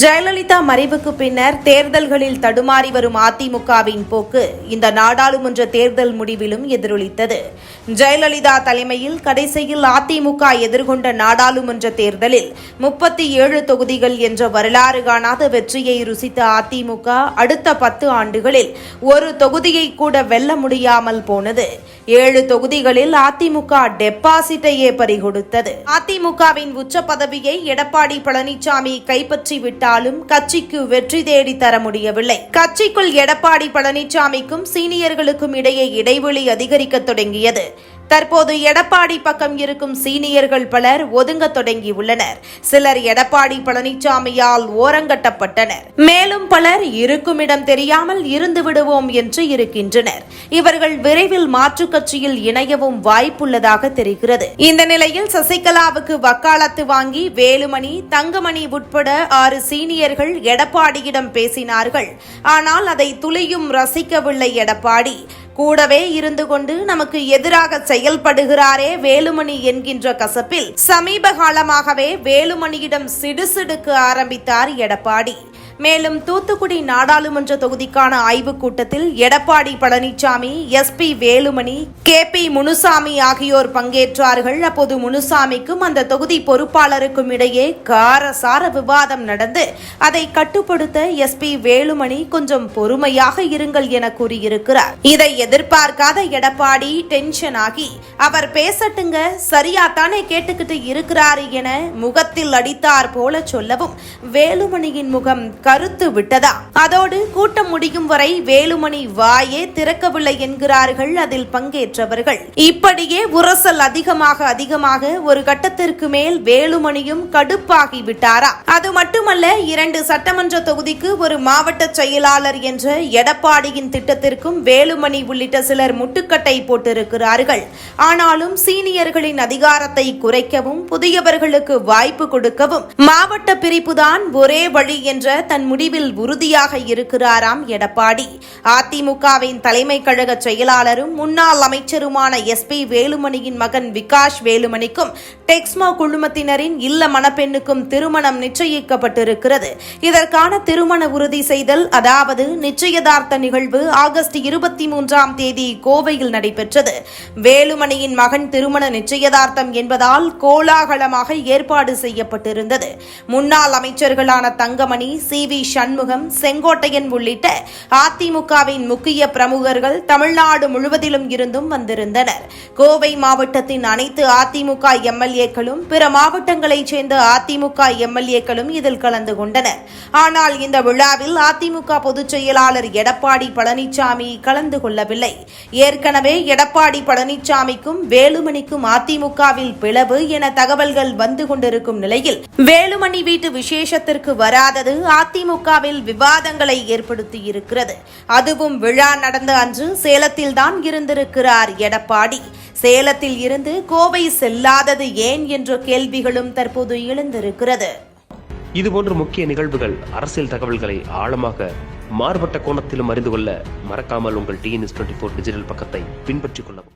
ஜெயலலிதா மறைவுக்கு பின்னர் தேர்தல்களில் தடுமாறி வரும் அதிமுகவின் போக்கு இந்த நாடாளுமன்ற தேர்தல் முடிவிலும் எதிரொலித்தது. ஜெயலலிதா தலைமையில் கடைசியில் அதிமுக எதிர்கொண்ட நாடாளுமன்ற தேர்தலில் முப்பத்தி ஏழு தொகுதிகள் என்ற வரலாறு காணாத வெற்றியை ருசித்த அதிமுக அடுத்த பத்து ஆண்டுகளில் ஒரு தொகுதியை கூட வெல்ல முடியாமல் போனது. ஏழு தொகுதிகளில் அதிமுக டெபாசிட்டையே பறிகொடுத்தது. அதிமுகவின் உச்ச பதவியை எடப்பாடி பழனிசாமி கைப்பற்றி விட்டாலும் கட்சிக்கு வெற்றி தேடி தர முடியவில்லை. கட்சிக்குள் எடப்பாடி பழனிசாமிக்கும் சீனியர்களுக்கும் இடையே இடைவெளி அதிகரிக்க தொடங்கியது. தற்போது எடப்பாடி பக்கம் இருக்கும் சீனியர்கள் பலர் ஒதுங்க தொடங்கியுள்ளனர். சிலர் எடப்பாடி பழனிசாமியால் ஓரங்கட்டப்பட்டனர். மேலும் பலர் இருக்குமிடம் தெரியாமல் இருந்து விடுவோம் என்று இருக்கின்றனர். இவர்கள் விரைவில் மாற்றுக் கட்சியில் இணையவும் வாய்ப்புள்ளதாக தெரிகிறது. இந்த நிலையில் சசிகலாவுக்கு வக்காலத்து வாங்கி வேலுமணி தங்கமணி உட்பட ஆறு சீனியர்கள் எடப்பாடியிடம் பேசினார்கள். ஆனால் அதை துளியும் ரசிக்கவில்லை எடப்பாடி. கூடவே இருந்து கொண்டு நமக்கு எதிராக செயல்படுகிறாரே வேலுமணி என்கின்ற கசப்பில் சமீப காலமாகவே வேலுமணியிடம் சிடுசிடுக்க ஆரம்பித்தார் எடப்பாடி. மேலும் தூத்துக்குடி நாடாளுமன்ற தொகுதிக்கான ஆய்வுக் கூட்டத்தில் Edappadi Palaniswami S P Velumani K P Munusamy ஆகியோர் பங்கேற்றார்கள். அப்போது முனுசாமிக்கும் அந்த தொகுதி பொறுப்பாளருக்கும் இடையே காரசார விவாதம் நடந்து அதை கட்டுப்படுத்த எஸ் பி வேலுமணி கொஞ்சம் பொறுமையாக இருங்கள் என கூறியிருக்கிறார். இதை எதிர்பார்க்காத எடப்பாடி டென்ஷன் ஆகி அவர் பேசட்டுங்க சரியா தானே கேட்டுக்கிட்டு இருக்கிறாரு என முகத்தில் அடித்தார் போல சொல்லவும் வேலுமணியின் முகம் கருத்து விட்டதா? அதோடு கூட்டம் முடியும் வரை வேலுமணி வாயே திறக்கவில்லை என்கிறார்கள் அதில் பங்கேற்றவர்கள். இப்படியே உரசல் அதிகமாக அதிகமாக ஒரு கட்டத்திற்கு மேல் வேலுமணியும் கடுப்பாகி விட்டாரா? அது மட்டுமல்ல இரண்டு சட்டமன்ற தொகுதிக்கு ஒரு மாவட்ட செயலாளர் என்ற எடப்பாடியின் திட்டத்திற்கும் வேலுமணி உள்ளிட்ட சிலர் முட்டுக்கட்டை போட்டிருக்கிறார்கள். ஆனாலும் சீனியர்களின் அதிகாரத்தை குறைக்கவும் புதியவர்களுக்கு வாய்ப்பு கொடுக்கவும் மாவட்ட பிரிப்புதான் ஒரே வழி என்ற தன் முடிவில் உறுதியாக இருக்கிறாராம் எடப்பாடி. அதிமுகவின் தலைமை கழக செயலாளரும் முன்னாள் அமைச்சருமான எஸ் பி வேலுமணியின் மகன் விகாஷ் வேலுமணிக்கும் டெக்ஸ்மோ குழுமத்தினரின் இல்ல மணப்பெண்ணுக்கும் திருமணம் நிச்சயிக்கப்பட்டிருக்கிறது. இதற்கான திருமண உறுதி செய்தல் அதாவது நிச்சயதார்த்த நிகழ்வு ஆகஸ்ட் இருபத்தி மூன்றாம் தேதி கோவையில் நடைபெற்றது. வேலுமணியின் மகன் திருமண நிச்சயதார்த்தம் என்பதால் கோலாகலமாக ஏற்பாடு செய்யப்பட்டிருந்தது. முன்னாள் அமைச்சர்களான தங்கமணி சி. வி சண்முகம் செங்கோட்டையன் உள்ளிட்ட அதிமுகவின் முக்கிய பிரமுகர்கள் தமிழ்நாடு முழுவதிலும் இருந்தும் வந்திருந்தனர். கோவை மாவட்டத்தின் அனைத்து அதிமுக எம்எல்ஏக்களும் பிற மாவட்டங்களைச் சேர்ந்த அதிமுக எம்எல்ஏக்களும் இதில் கலந்து கொண்டனர். ஆனால் இந்த விழாவில் அதிமுக பொதுச் செயலாளர் எடப்பாடி பழனிசாமி கலந்து கொள்ளவில்லை. ஏற்கனவே எடப்பாடி பழனிசாமிக்கும் வேலுமணிக்கும் அதிமுகவில் பிளவு என தகவல்கள் வந்து கொண்டிருக்கும் நிலையில் வேலுமணி வீட்டு விசேஷத்திற்கு வராதது அதிமுகவில் விவாதங்களை ஏற்படுத்தியிருக்கிறது. அதுவும் விழா நடந்த அன்று சேலத்தில்தான் இருந்திருக்கிறார் எடப்பாடி. சேலத்தில் இருந்து கோவை செல்லாதது ஏன் என்ற கேள்விகளும் தற்போது எழுந்திருக்கிறது. இதுபோன்ற முக்கிய நிகழ்வுகள் அரசியல் தகவல்களை ஆழமாக மாறுபட்ட கோணத்திலும் அறிந்து கொள்ள மறக்காமல் உங்கள் டிஎன்எஸ் டுவெண்ட்டி ஃபோர் டிஜிட்டல் பக்கத்தை பின்பற்றிக் கொள்ளவும்.